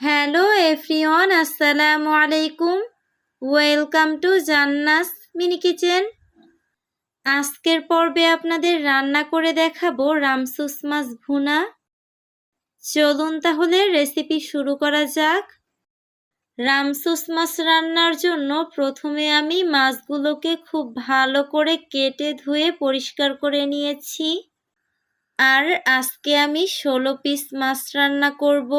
Hello everyone, আসসালামু আলাইকুম। Welcome to Jannas mini kitchen. আজকের পর্বে আপনাদের রান্না করে দেখাবো রামসুস মাছ ভুনা। চলুন তাহলে রেসিপি শুরু করা যাক। রামসুস মাছ রান্নার জন্য প্রথমে আমি মাছগুলোকে খুব ভালো করে কেটে ধুয়ে পরিষ্কার করে নিয়েছি। আর আজকে আমি ষোলো পিস মাছ রান্না করব।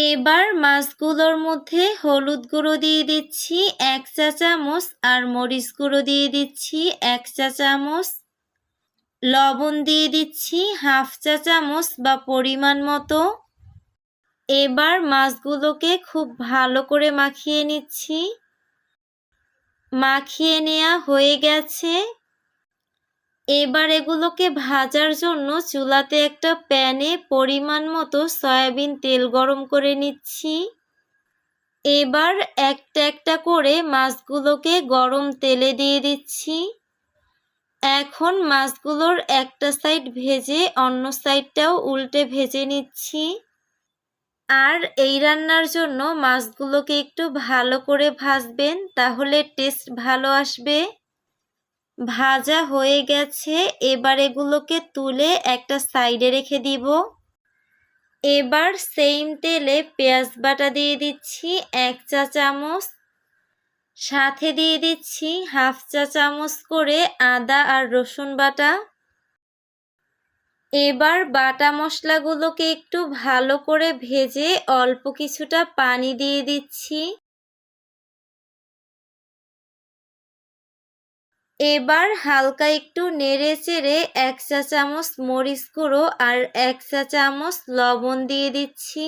এবার মাছগুলোর মধ্যে হলুদ গুঁড়ো দিয়ে দিচ্ছি এক চা চামচ আর মরিচ গুঁড়ো দিয়ে দিচ্ছি এক চা চামচ। লবণ দিয়ে দিচ্ছি হাফ চা চামচ বা পরিমাণ মতো। এবার মাছগুলোকে খুব ভালো করে মাখিয়ে নিচ্ছি। মাখিয়ে নেওয়া হয়ে গেছে। এবার এগুলোকে ভাজার জন্য চুলাতে একটা প্যানে পরিমাণ মতো সয়াবিন তেল গরম করে নিচ্ছি। এবার একটা একটা করে মাছগুলোকে গরম তেলে দিয়ে দিচ্ছি। এখন মাছগুলোর একটা সাইড ভেজে অন্য সাইডটাও উল্টে ভেজে নিচ্ছি। আর এই রান্নার জন্য মাছগুলোকে একটু ভালো করে ভাজবেন, তাহলে টেস্ট ভালো আসবে। ভাজা হয়ে গেছে, এবার এগুলোকে তুলে একটা সাইডে রেখে দিব। এবার সেম তেলে পেঁয়াজ বাটা দিয়ে দিচ্ছি, এক চা চামচ। সাথে দিয়ে দিচ্ছি হাফ চা চামচ করে আদা আর রসুন বাটা। এবার বাটা মশলাগুলোকে একটু ভালো করে ভেজে অল্প কিছুটা পানি দিয়ে দিচ্ছি। এবার হালকা একটু নেড়ে চেড়ে এক চা চামচ মরিচ গুঁড়ো আর এক চা চামচ লবণ দিয়ে দিচ্ছি।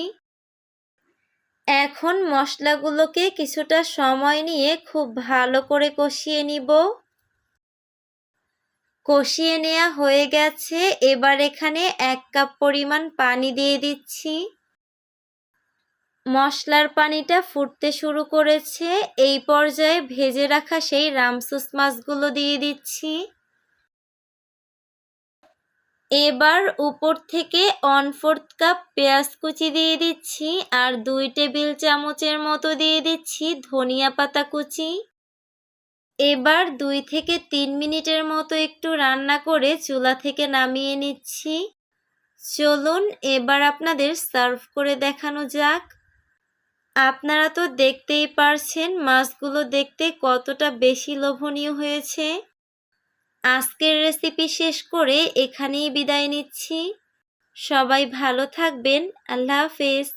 এখন মশলাগুলোকে কিছুটা সময় নিয়ে খুব ভালো করে কষিয়ে নিব। কষিয়ে নেওয়া হয়ে গেছে। এবার এখানে এক কাপ পরিমাণ পানি দিয়ে দিচ্ছি। মশলার পানিটা ফুটতে শুরু করেছে। এই পর্যায়ে ভেজে রাখা সেই রামসুস মাছগুলো দিয়ে দিচ্ছি। এবার উপর থেকে ওয়ান ফোর্থ কাপ পেঁয়াজ কুচি দিয়ে দিচ্ছি আর দুই টেবিল চামচের মতো দিয়ে দিচ্ছি ধনিয়া পাতা কুচি। এবার দুই থেকে তিন মিনিটের মতো একটু রান্না করে চুলা থেকে নামিয়ে নিচ্ছি। চলুন, এবার আপনাদের সার্ভ করে দেখানো যাক। আপনারা তো দেখতেই পারছেন মাছগুলো দেখতে কতটা বেশি লোভনীয় হয়েছে। আজকের রেসিপি শেষ করে এখানেই বিদায় নিচ্ছি। সবাই ভালো থাকবেন। আল্লাহ হাফেজ।